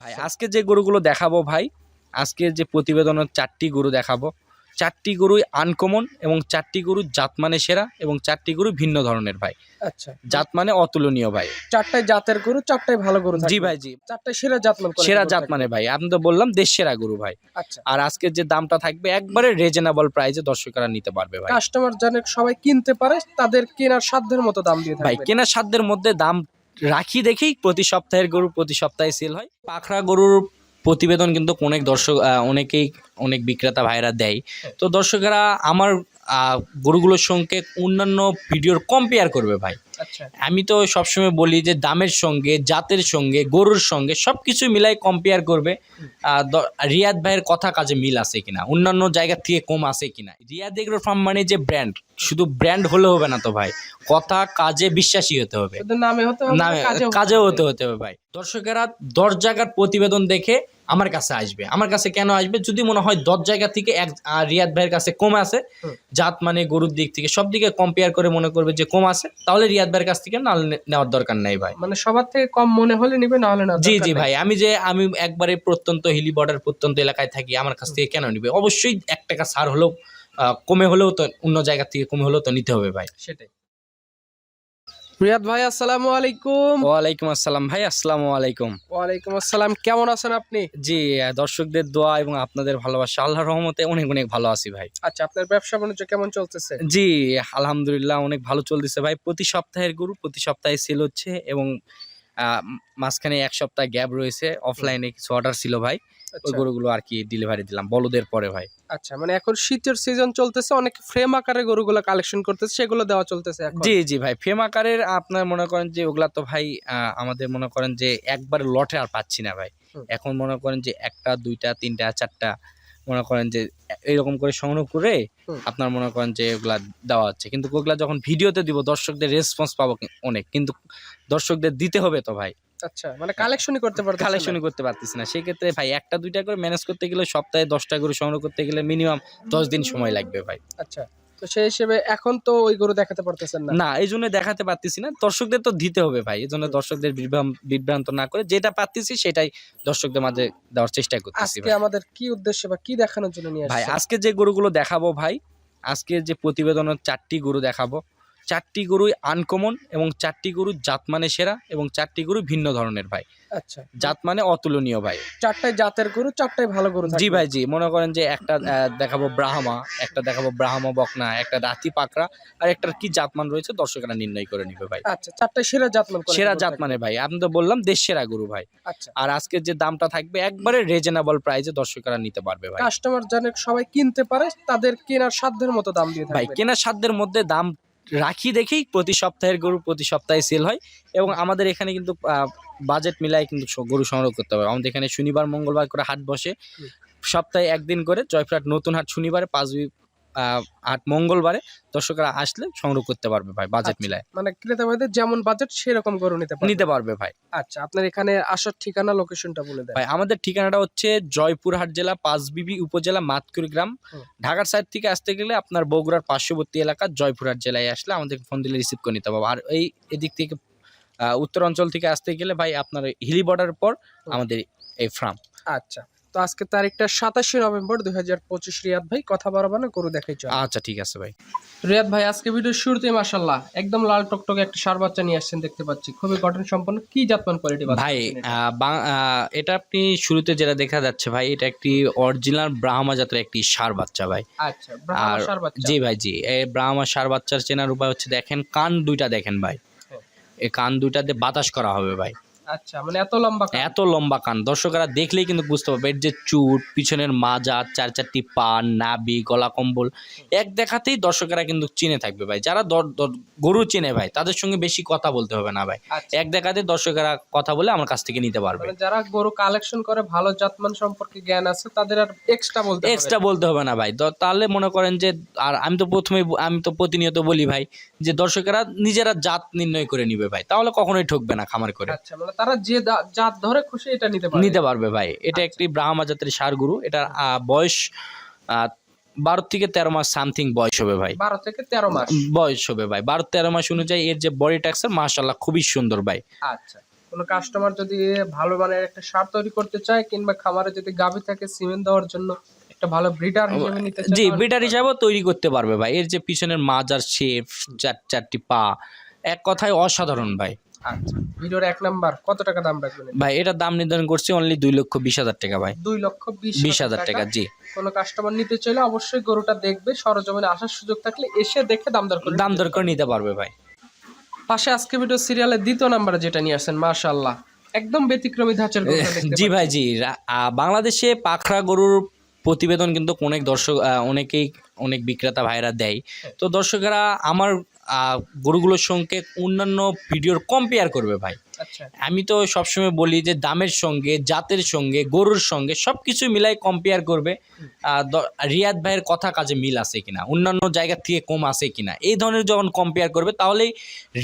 ভাই আজকে যে গরুগুলো দেখাবো ভাই আজকে যে প্রতিবেদনের চারটি গরু দেখাবো চারটি গরুই আনকমন এবং চারটি গরু জাতমানে সেরা এবং চারটি গরু ভিন্ন ধরনের ভাই। আচ্ছা। জাত মানে অতুলনীয় ভাই। চারটায় জাতের গরু চারটায় ভালো গরু জি ভাই জি। চারটায় সেরা জাত মান সেরা জাত মানে ভাই আমি তো বললাম দেশ সেরা গরু ভাই। আচ্ছা। আর আজকের যে দামটা থাকবে একবারে রিজনেবল প্রাইসে দর্শকরা নিতে পারবে ভাই। কাস্টমার জানে সবাই কিনতে পারে তাদের কেনার সাধ্যের মতো দাম দিয়ে ভাই কেনার সাধ্যের মধ্যে দাম রাখি দেখেই প্রতি সপ্তাহের গরু প্রতি সপ্তাহে সেল হয়। পাখরা গরুর প্রতিবেদন কিন্তু অনেক দর্শক অনেকেই অনেক বিক্রেতা ভাইরা দেয়। তো দর্শকেরা, আমার গরুগুলোর সঙ্গে অন্যান্য ভিডিওর কম্পেয়ার করবে ভাই। আচ্ছা। আমি তো সবসময় বলি যে দামের সঙ্গে জাতের সঙ্গে গরুর সঙ্গে সব কিছু মিলাই কম্পেয়ার করবে। রিয়াদ ভাইয়ের কথা কাজে মিল আছে কিনা অন্যান্য জায়গা থেকে কম আছে কিনা। রিয়াদ এগ্রো ফার্ম মানে যে ব্র্যান্ড শুধু ব্র্যান্ড হলে হবে না তো ভাই কথা কাজে বিশ্বাসী হতে হবে। নামে কাজেও হতে হতে হবে। ভাই। দর্শকেরা দশ জায়গার প্রতিবেদন দেখে আমার কাছে আসবে। আমার কাছে কেন আসবে? যদি মনে হয় দশ জায়গা থেকে এক রিয়াদ ভাইয়ের কাছে কম আছে জাত মানে গরুর দিক থেকে সব দিকে কম্পেয়ার করে মনে করবে যে কম আছে তাহলে রিয়াদ ভাইয়ের কাছ থেকে না নেওয়ার দরকার নাই ভাই। মানে সবার থেকে কম মনে হলে নিবে না হলে না জি জি ভাই আমি যে আমি একবারে প্রত্যন্ত হিলি বর্ডার প্রত্যন্ত এলাকায় থাকি আমার কাছ থেকে কেন নিবে? অবশ্যই এক টাকা সার হলেও কমে হলেও তো অন্য জায়গা থেকে কমে হলেও তো নিতে হবে ভাই। সেটাই। রিয়াদ ভাই আসসালামু আলাইকুম। ওয়ালাইকুম আসসালাম ভাই আসসালামু আলাইকুম। ওয়ালাইকুম আসসালাম কেমন আছেন আপনি? জি দর্শকদের দোয়া এবং আপনাদের ভালোবাসা আল্লাহর রহমতে অনেক অনেক ভালো আছি ভাই। আচ্ছা আপনার ব্যবসা বাণিজ্য কেমন চলতেছে? জি আলহামদুলিল্লাহ অনেক ভালো চলতেছে ভাই। প্রতি সপ্তাহের গরু প্রতি সপ্তাহে সেল হচ্ছে এবং মাঝখানে এক সপ্তাহ গ্যাপ রয়েছে। অফলাইনে কিছু অর্ডার ছিল ভাই। ওই আচ্ছা, গরুগুলো আর কি ডেলিভারি দিলাম বলদের পরে ভাই। আচ্ছা মানে এখন শীতের সিজন চলতেছে অনেক ফ্রেম আকারে গরুগুলো কালেকশন করতেছে সেগুলো দেওয়া চলতেছে এখন। জি জি ভাই ফ্রেম আকারের আপনার মনে করেন যে ওগুলা তো ভাই আমাদের মনে করেন যে একবার লটে আর পাচ্ছি না ভাই। এখন মনে করেন যে একটা দুইটা তিনটা চারটা মনে করেন যে এইরকম করে সংগ্রহ করে আপনার মনে করেন যে ওগুলা দেওয়া হচ্ছে। কিন্তু ওগুলা যখন ভিডিওতে দিব দর্শকদের রেসপন্স পাবো অনেক। কিন্তু দর্শকদের দিতে হবে তো ভাই। আচ্ছা মানে কালেকশনই করতে পারতেছে কালেকশনই করতে পারতেছি না। সেক্ষেত্রে ভাই একটা দুইটা করে ম্যানেজ করতে গেলে সপ্তাহে দশটা করে সংগ্রহ করতে গেলে মিনিমাম দশ দিন সময় লাগবে ভাই। আচ্ছা তো সেই হিসেবে এখন তো ওই গরু দেখাতে পারতেছেন না? না এই জন্য দেখাতে পারতেছি না। দর্শকদের তো দিতে হবে ভাই এই জন্য দর্শকদের বিভ্রান্ত না করে যেটা পারতেছি সেটাই দর্শকদের মাঝে দেওয়ার চেষ্টা করতেছি আজকে আমাদের কি উদ্দেশ্য বা কি দেখানোর জন্য নিয়ে ভাই আজকে যে গরুগুলো দেখাবো ভাই আজকে যে প্রতিবেদনের চারটি গরু দেখাবো চারটি গরুই আনকমন এবং চারটি গরু জাত মানে সেরা এবং চারটি গরু ভিন্ন ধরনের ভাই। আচ্ছা। জাত মানে অতুলনীয় ভাই। চারটায় জাতের গরু চারটায় ভালো গরু জি ভাই জি। মনে করেন যে একটা দেখাবো ব্রাহ্মা একটা দেখাবো ব্রাহ্মা বকনা একটা রাতি পাকড়া আর একটার কি জাতমান রয়েছে দর্শকেরা নির্ণয় করে নিবে ভাই। আচ্ছা চারটায় সেরা জাতমান সেরা জাত মানে ভাই। আমি তো বললাম দেশ সেরা গরু ভাই। আচ্ছা। আর আজকের যে দামটা থাকবে একবারে রিজনেবল প্রাইসে দর্শকেরা নিতে পারবে ভাই। কাস্টমার জানে সবাই কিনতে পারে তাদের কেনার সাধ্যের মতো দাম দিয়ে ভাই কেনার সাধ্যের মধ্যে দাম রাখি দেখেই প্রতি সপ্তাহের গরু প্রতি সপ্তাহে সেল হয় এবং আমাদের এখানে কিন্তু বাজেট মিলাই কিন্তু গরু সংগ্রহ করতে হবে। আমাদের এখানে শনিবার মঙ্গলবার করে হাট বসে। সপ্তাহে একদিন করে জয়ফ্রাট নতুন হাট শনিবারে পাঁচ আহ, মঙ্গলবারে দর্শকরা আসলে সংগ্রহ করতে পারবে ভাই বাজেট আচ্ছা। মিলায়। মানে ক্রেতা ভাইদের যেমন বাজেট সেরকম করে নিতে পারে নিতে পারবে ভাই। আচ্ছা আপনার এখানে আসার ঠিকানা লোকেশনটা বলে দেন। ভাই আমাদের ঠিকানাটা হচ্ছে জয়পুরহাট জেলা পাঁচবিবি উপজেলা মাতকুড়ি গ্রাম। ঢাকার সাইড থেকে আসতে গেলে আপনার বগুড়ার পার্শ্ববর্তী এলাকা জয়পুরহাট জেলায় আসলে আমাদের ফোন দিলে রিসিভ করে নিতে পারব। আর এই এদিক থেকে আহ, উত্তর অঞ্চল থেকে আসতে গেলে ভাই আপনার হিলি বর্ডার পর আমাদের এই ফার্ম আচ্ছা। তো আজকে তারিখটা সাতাশে নভেম্বর দুই হাজার পঁচিশ রিয়াদ ভাই কথা বাড়াবো না গরু দেখাই চল। আচ্ছা ঠিক আছে ভাই। রিয়াদ ভাই আজকে ভিডিও শুরুতেই মাশাল্লাহ একদম লাল টকটকে একটা সার বাচ্চা নিয়ে আসছেন দেখতে পাচ্ছি। খুবই গঠন সম্পন্ন কি জাতমান কোয়ালিটি ভাই এটা? আপনি শুরুতে যেটা দেখা যাচ্ছে ভাই এটা একটি অরিজিনাল ব্রাহ্মা জাতের একটি সার বাচ্চা ভাই। আচ্ছা আর জি ভাই জি। এই ব্রাহ্মা সার বাচ্চার চেনার উপায় হচ্ছে দেখেন কান দুইটা দেখেন ভাই। হ্যাঁ। এই কান দুইটাতে বাতাস করা হবে ভাই। আচ্ছা মানে এত লম্বা। এত লম্বা কান। দর্শকরা দেখলেই কিন্তু বুঝতে পারবে এর যে চুট পিছনের মাজা চার চারটি পান নাবি গলা কম্বল এক দেখাতেই দর্শকেরা কিন্তু চিনে থাকবে ভাই। যারা গরু চেনে ভাই তাদের সঙ্গে বেশি কথা বলতে হবে না ভাই। আচ্ছা। এক দেখাতে দর্শকেরা কথা বলে আমার কাছ থেকে নিতে পারবে। মানে যারা গরু কালেকশন করে ভালো জাতমান সম্পর্কে জ্ঞান আছে তাদের আর এক্সট্রা বলতে এক্সট্রা বলতে হবে না ভাই। তাহলে মনে করেন যে আর আমি তো প্রথমে আমি তো প্রতিনিয়ত বলি ভাই যে দর্শকেরা নিজেরা জাত নির্ণয় করে নিবে ভাই। তাহলে কখনোই ঠকবে না খামার করে। আচ্ছা মানে তারা যে জাত ধরে খুশি এটা নিতে পারে নিতে পারবে ভাই। এটা একটি ব্রাহ্মা জাতের সার গরু। এটার বয়স বারো থেকে তেরো মাস সামথিং বয়স হবে ভাই। বারো থেকে তেরো মাস। বয়স হবে ভাই। বারো তেরো মাস অনুযায়ী এর যে বডি টাক্সার মাশাল্লাহ খুবই সুন্দর ভাই। আচ্ছা। কোনো কাস্টমার যদি ভালো মানের একটা সার তৈরি করতে চায় কিংবা খামারে যদি গাভী থাকে সিমেন্ট দেওয়ার জন্য একটা ভালো ব্রিডার হিসেবে নিতে চায় জি বেটার হিসাবেও তৈরি করতে পারবে ভাই। এর যে পিছনের মাজার শেপ চার চারটি পা এক কথায় অসাধারণ ভাই। আচ্ছা ভিডিওর এক নাম্বার কত টাকা দাম রাখবেন ভাই এটার দাম নির্ধারণ করছি অনলি দুই লক্ষ বিশ হাজার টাকা ভাই। দুই লক্ষ বিশ হাজার টাকা জি। কোনো কাস্টমার নিতে চাইলে অবশ্যই গরুটা দেখবে সরজমিনে আসার সুযোগ থাকলে এসে দেখে দাম দর করে দাম দর করে নিতে পারবে ভাই। পাশে আজকে ভিডিও সিরিয়ালের দ্বিতীয় নাম্বারে যেটা নিয়ে আসেন মাশাআল্লাহ। একদম ব্যতিক্রমী ধাঁচের জি ভাই জি। বাংলাদেশে পাখরা গরুর প্রতিবেদন কিন্তু অনেক দর্শক অনেকেই অনেক বিক্রেতা ভাইরা দেয়। তো দর্শকেরা আমার গরুগুলোর সঙ্গে অন্যান্য ভিডিওর কম্পেয়ার করবে ভাই। আচ্ছা। আমি তো সবসময় বলি যে দামের সঙ্গে জাতের সঙ্গে গরুর সঙ্গে সব কিছু মিলাই কম্পেয়ার করবে। রিয়াদ ভাইয়ের কথা কাজে মিল আছে কিনা অন্যান্য জায়গা থেকে কম আছে কিনা এই ধরনের যখন কম্পেয়ার করবে তাহলেই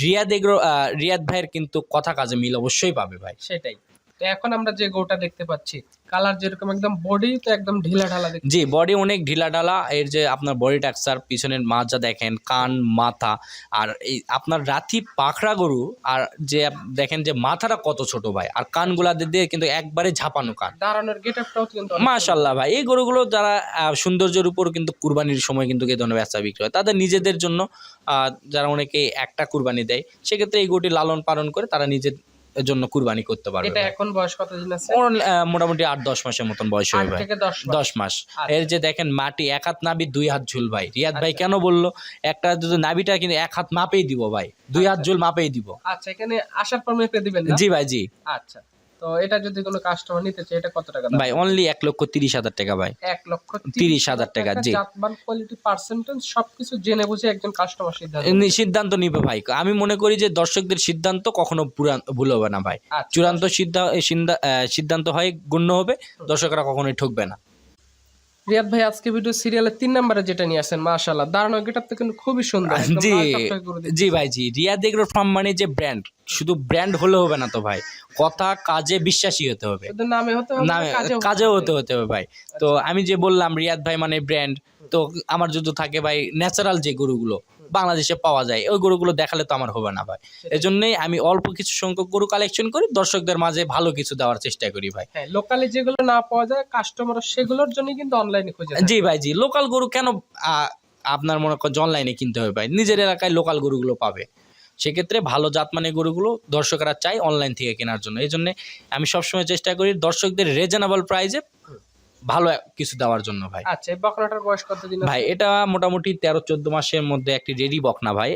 রিয়াদ এগ্রো রিয়াদ ভাইয়ের কিন্তু কথা কাজে মিল অবশ্যই পাবে ভাই। সেটাই। এখন আমরা যে গরুটা দেখতে পাচ্ছি কালার যেরকম একদম বডি তো একদম ঢিলা ঢালা জি বডি অনেক ঢিলা ঢালা এর যে আপনার বডি টাক্সার পিছনের মাজা দেখেন কান মাথা আর এই আপনার রাথি পাখড়া গরু আর যে দেখেন যে মাথাটা কত ছোট ভাই আর কানগুলা দিয়ে কিন্তু একবারে ঝাপানো কান। দাঁড়ানোর গেটআপটাও কিন্তু অনেক মাশাল্লাহ ভাই এই গরুগুলো যারা সৌন্দর্যের উপর কিন্তু কুরবানির সময় কিন্তু এই ধরনের বেচা বিক্রি হয়। তাদের নিজেদের জন্য যারা অনেকে একটা কুরবানি দেয় সেক্ষেত্রে এই গরুটি লালন পালন করে তারা নিজের জন্য কুরবানি করতে পারবে এটা এখন বয়স কতদিন আছে? ওর, মোটামুটি আট দশ মাসের মতন বয়স হবে ভাই। থেকে দশ মাস। আচ্ছা। এর যে দেখেন মাটি এক হাত নাবি দুই হাত ঝুল ভাই। রিয়াদ ভাই আচ্ছা। কেন বলল? একটা যদি নাবিটা কিন্তু এক হাত মাপেই দিব ভাই। দুই হাত ঝুল মাপেই দিব। আচ্ছা এখানে আসার পর মেপে দিবেন না? জি ভাই জি। আচ্ছা। তো এটা যদি কোনো কাস্টমার নিতে চায় এটা কত টাকা ভাই অনলি এক লক্ষ তিরিশ হাজার টাকা ভাই। এক লক্ষ তিরিশ হাজার টাকা, জি। জাতমান কোয়ালিটি পার্সেন্টেজ সবকিছু জেনে বুঝে একজন কাস্টমার সিদ্ধান্ত সিদ্ধান্ত নিবে ভাই। আমি মনে করি যে দর্শকদের সিদ্ধান্ত কখনো ভুল হবে না ভাই। আচ্ছা। চূড়ান্ত সিদ্ধান্ত সিদ্ধান্ত হয় গণ্য হবে। দর্শকরা কখনোই ঠকবে না। রিয়াদ ভাই আজকে ভিডিও সিরিয়ালে তিন নম্বরে যেটা নিয়ে আসেন মাশাআল্লাহ। দাঁড়ানো গেটআপ তো কিন্তু খুবই সুন্দর। জি। জি ভাই জি। রিয়া এগ্রো ফার্ম মানে যে ব্র্যান্ড শুধু ব্র্যান্ড হলে হবে না তো ভাই। কথা কাজে বিশ্বাসী হতে হবে। শুধু নামে হতে হবে কাজেও কাজেও হতে হতে হবে ভাই। তো আমি যে বললাম রিয়াদ ভাই মানে ব্র্যান্ড তো আমার যদি থাকে ভাই ন্যাচারাল যে গরুগুলো বাংলাদেশে পাওয়া যায়। ওই গরুগুলো দেখালে তো আমার হবে না ভাই। এজন্যই আমি অল্প কিছু সংখ্যক গরু কালেকশন করি দর্শকদের মাঝে ভালো কিছু দেওয়ার চেষ্টা করি ভাই। হ্যাঁ লোকালি যেগুলো না পাওয়া যায় কাস্টমার সেগুলোর জন্য কিন্তু অনলাইনে খুঁজে জি ভাই জি। লোকাল গরু কেন আপনার মনে করেন অনলাইনে কিনতে হবে ভাই? নিজের এলাকায় লোকাল গরুগুলো পাবে। সেক্ষেত্রে ভালো জাতমানের গরুগুলো দর্শকরা চাই অনলাইন থেকে কেনার জন্য। এই জন্যে আমি সবসময় চেষ্টা করি দর্শকদের রিজনেবল প্রাইসে ভালো কিছু দেওয়ার জন্য ভাই। আচ্ছা বকনাটার বয়স কতদিন? ভাই এটা মোটামুটি তেরো চোদ্দ মাসের মধ্যে একটি রেডি বকনা ভাই।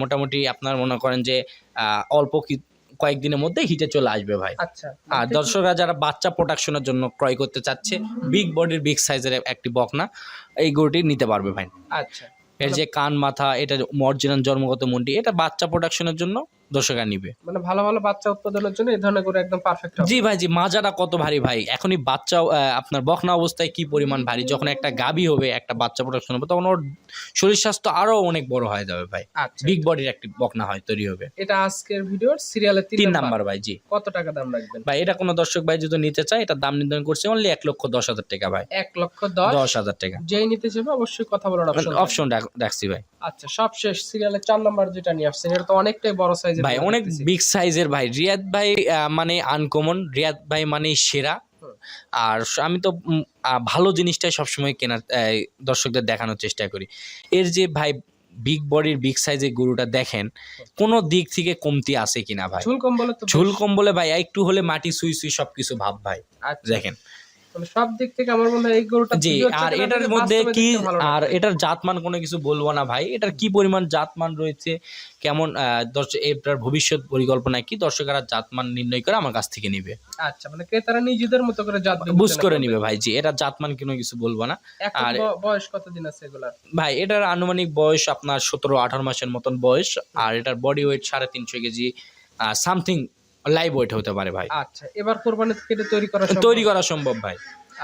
মোটামুটি আপনার মনে করেন যে অল্প কয়েকদিনের মধ্যে হিটে চলে আসবে ভাই। আচ্ছা। আর দর্শকরা যারা বাচ্চা প্রোডাকশনের জন্য ক্রয় করতে চাচ্ছে বিগ বডির বিগ সাইজের একটি বকনা এই গরুটি নিতে পারবে ভাই। আচ্ছা। এর যে কান মাথা এটা অরিজিনাল জন্মগত মন্ডি এটা বাচ্চা প্রোডাকশনের জন্য দর্শকরা নিবে। মানে ভালো ভালো বাচ্চা উৎপাদনের জন্য এই ধরনের করে একদম পারফেক্ট জি ভাই জি মাজাটা কত ভারী ভাই? এখনই বাচ্চা আপনার বকনা অবস্থায় কি পরিমাণ ভারী? যখন একটা গাবি হবে একটা বাচ্চা প্রোডাকশন হবে তখন ওর শরীর স্বাস্থ্য আরও অনেক বড় হয়ে যাবে ভাই। আচ্ছা বিগ বডির একটি বকনা হয় তৈরি হবে। এটা আজকের ভিডিওর সিরিয়ালের তিন নাম্বার ভাই জি। কত টাকা দাম রাখবেন? ভাই এটা কোনো দর্শক ভাই যদি নিতে চায় এটা দাম নির্ধারণ করছে অনলি এক লক্ষ দশ হাজার টাকা ভাই। এক লক্ষ দশ? দশ হাজার টাকা। যেই নিতে চাইবে অবশ্যই কথা বলার অপশন অপশন রাখছি ভাই। আচ্ছা সব শেষ সিরিয়ালের চার নাম্বার যেটা নিয়ে আসছেন এটা তো অনেকটাই বড় সাইজের ভাই অনেক বিগ সাইজের ভাই। রিয়াদ ভাই মানে আনকমন রিয়াদ ভাই মানে সেরা। আর আমি তো ভালো জিনিসটাই সবসময় কেনার দর্শকদের দেখানোর চেষ্টা করি। এর যে ভাই বিগ বডির বিগ সাইজের গরুটা দেখেন কোনো দিক থেকে কমতি আছে কিনা ভাই? ঝুল কম বলে তো ঝুল কম বলে ভাই একটু হলে মাটি সুই সুই সবকিছু ভাব ভাই। আচ্ছা। দেখেন। সব দিক থেকে আমার মনে হয় এই গরুটা জি আর এটার মধ্যে কি আর এটার জাতমান কোনো কিছু বলব না ভাই। এটার কি পরিমাণ জাতমান রয়েছে? কেমন এটার ভবিষ্যৎ পরিকল্পনা কি দর্শকরা জাতমান নির্ণয় করে আমার কাছ থেকে নিবে? আচ্ছা মানে ক্রেতারা নিজেদের মতো করে জাত বুঝ করে নিবে ভাই। জি এটা জাতমান কোনো কিছু বলব না। আর- বয়স কতদিন আছে এগুলার? ভাই এটার আনুমানিক বয়স আপনার সতেরো আঠারো মাসের মতন বয়স। আর এটার বডি ওয়েট সাড়ে তিনশো কেজি সামথিং লাইভ ওয়েট হতে পারে ভাই। আচ্ছা এবার কোরবানি থেকে এটা তৈরি করা সম্ভব? তৈরি করা সম্ভব ভাই।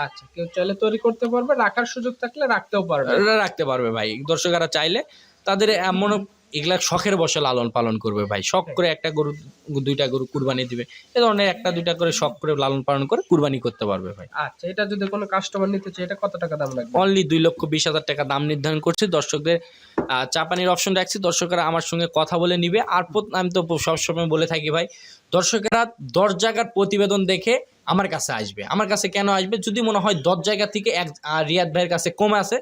আচ্ছা কেউ চাইলে তৈরি করতে পারবে রাখার সুযোগ থাকলে রাখতেও পারবে। রাখতে পারবে ভাই। দর্শকরা চাইলে তাদের এমন এগুলা শখের বসে লালন পালন করবে ভাই। শখ করে একটা গরু দুইটা গরু কুরবানি দিবে। এ ধরনের একটা দুইটা করে শখ করে লালন পালন করে কুরবানি করতে পারবে ভাই। আচ্ছা এটা যদি কোনো কাস্টমার নিতে চায় এটা কত টাকা দাম লাগবে? অনলি দুই লক্ষ বিশ হাজার টাকা দাম নির্ধারণ করছে। দর্শকদের চা পানির অপশন রাখছি। দর্শকরা আমার সঙ্গে কথা বলে নিবে। আর আমি তো সবসময় বলে থাকি ভাই দর্শকেরা দশ জায়গার প্রতিবেদন দেখে আমার কাছে আসবে। আমার কাছে কেন আসবে? যদি মনে হয় দশ জায়গা থেকে এক রিয়াদ ভাইয়ের কাছে কম আছে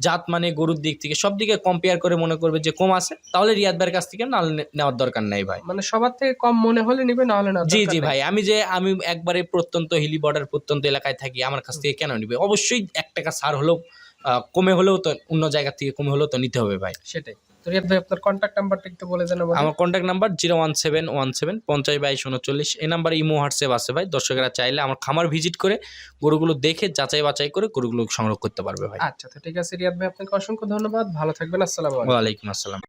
জাত মানে গরুর দিক থেকে সব দিকে কম্পেয়ার করে মনে করবে যে কম আছে তাহলে রিয়াদ ভাইয়ের কাছ থেকে নাল নেওয়ার দরকার নাই ভাই। মানে সবার থেকে কম মনে হলে নিবে না হলে না জি জি ভাই আমি যে আমি একবারে প্রত্যন্ত হিলি বর্ডার প্রত্যন্ত এলাকায় থাকি আমার কাছ থেকে কেন নিবে? অবশ্যই এক টাকা সার হলেও কমে হলেও তো অন্য জায়গা থেকে কমে হলেও তো নিতে হবে ভাই। সেটাই। রিয়াদ ভাই আপনার কন্ট্যাক্ট নাম্বারটা একটু বলে দেন আমার contact number zero one seven one seven পঞ্চাশ বাইশ উনচল্লিশ এই নাম্বার ইমো হোয়াটসঅ্যাপ আছে ভাই। দর্শকেরা চাইলে আমার খামার ভিজিট করে গরুগুলো দেখে যাচাই বাছাই করে গরুগুলো সংগ্রহ করতে পারবে ভাই। আচ্ছা তো ঠিক আছে রিয়াদ ভাই আপনাকে অসংখ্য ধন্যবাদ। ভালো থাকবেন আসসালাম আলাইকুম। ওয়ালাইকুম আসসালাম।